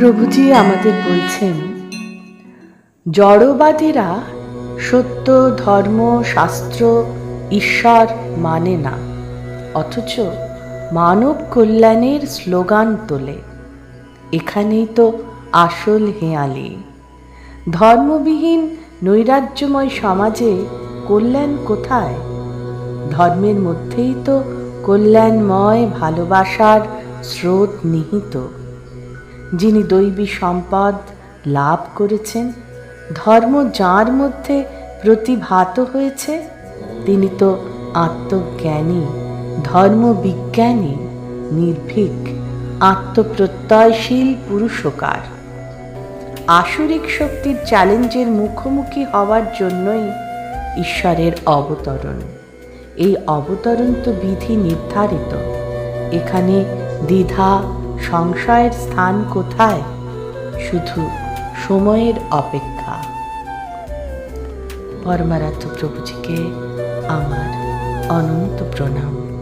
প্রভুজি আমাদের বলছেন, জড়বাদীরা সত্য, ধর্ম, শাস্ত্র, ঈশ্বর মানে না, অথচ মানব কল্যাণের স্লোগান তোলে। এখানেই তো আসল হেঁয়ালি। ধর্মবিহীন নৈরাজ্যময় সমাজে কল্যাণ কোথায়? ধর্মের মধ্যেই তো কল্যাণময় ভালোবাসার স্রোত নিহিত। যিনি দৈবী সম্পদ লাভ করেছেন, ধর্ম যার মধ্যে প্রতিভাত হয়েছে, তিনি তো আত্মজ্ঞানী, ধর্মবিজ্ঞানী, নির্ভীক, আত্মপ্রত্যয়শীল পুরুষকার। আসরিক শক্তির চ্যালেঞ্জের মুখোমুখি হওয়ার জন্যই ঈশ্বরের অবতরণ। এই অবতরণ তো বিধি নির্ধারিত। এখানে দ্বিধা সংশয়ের স্থান কোথায়? শুধু সময়ের অপেক্ষা। পরমারাধ্য প্রভুজিকে আমার অনন্ত প্রণাম।